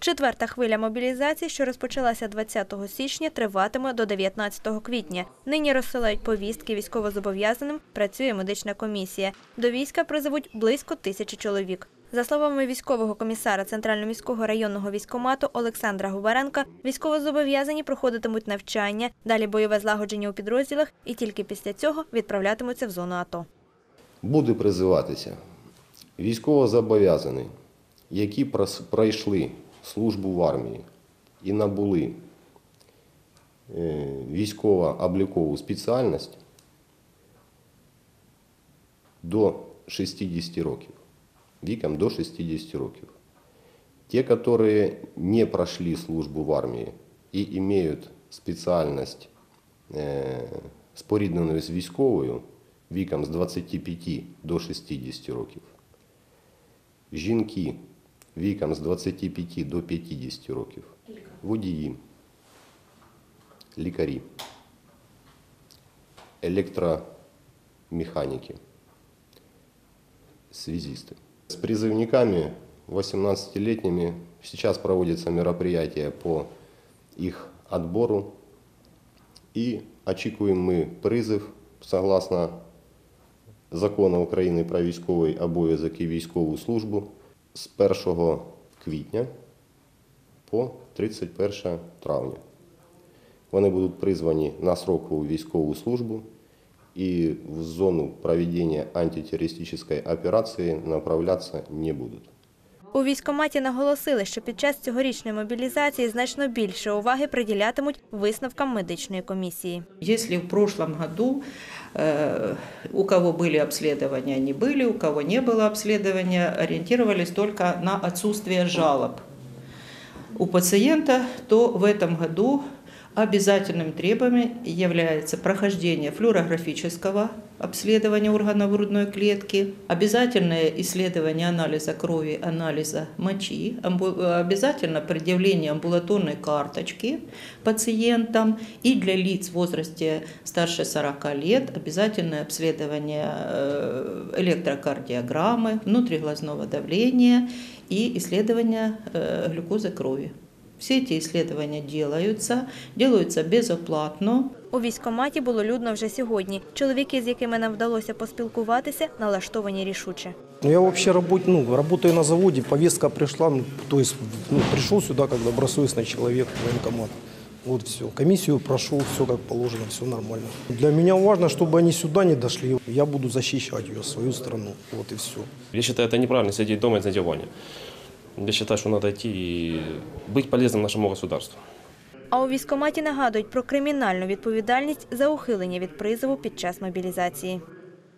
Четверта хвиля мобілізації, що розпочалася 20 січня, триватиме до 19 квітня. Нині розсилають повістки військовозобов'язаним, працює медична комісія. До війська призовуть близько тисячі чоловік. За словами військового комісара Центрально-міського районного військкомату Олександра Губаренка, військовозобов'язані проходитимуть навчання, далі бойове злагодження у підрозділах і тільки після цього відправлятимуться в зону АТО. Буде призиватися військовозобов'язаний, які пройшли службу в армії і набули е, військово-облікову спеціальність до 60 років, віком до 60 років. Те, которые не прошли службу в армии и имеют спеціальність е, споріднену з військовою віком з 25 до 60 років. Жінки віком з 25 до 50 років. Водії, лікарі, електромеханіки, связисты. С призывниками 18-летними сейчас проводится мероприятие по их отбору. И очікуємо ми призив согласно закону України про військовий обов'язок і військову службу З 1 квітня по 31 травня. Вони будуть призвані на срокову військову службу і в зону проведення антитеррористичної операції направлятися не будуть. У військкоматі наголосили, що під час цьогорічної мобілізації значно більше уваги приділятимуть висновкам медичної комісії. Если в прошлом году э, у кого были обследования, они были, у кого не было обследования, ориентировались только на отсутствие жалоб у пациента, то в этом году обязательным требованием является прохождение флюорографического обследования органов грудной клетки, обязательное исследование анализа крови, анализа мочи, обязательно предъявление амбулаторной карточки пациентам и для лиц в возрасте старше 40 лет обязательное обследование э, электрокардиограммы, внутриглазного давления и исследование э, глюкозы крови. Все эти исследования делаются, делаются безоплатно. У військкоматі було людно вже сьогодні. Чоловіки, з якими нам вдалося поспілкуватися, налаштовані рішуче. Ну, я вообще работ, ну, работаю на заводе, повестка пришла, ну, то есть ну, пришел сюда как добросовестный человек в военкомат. Вот все. Комиссию прошел, все как положено, все нормально. Для меня важно, чтобы они сюда не дошли. Я буду защищать ее, свою страну. Вот и все. Я считаю, это неправильно сидеть дома и на диване. Я считаю, что надо идти и быть полезным нашему государству. А у військкоматі нагадують про кримінальну відповідальність за ухилення від призову під час мобілізації.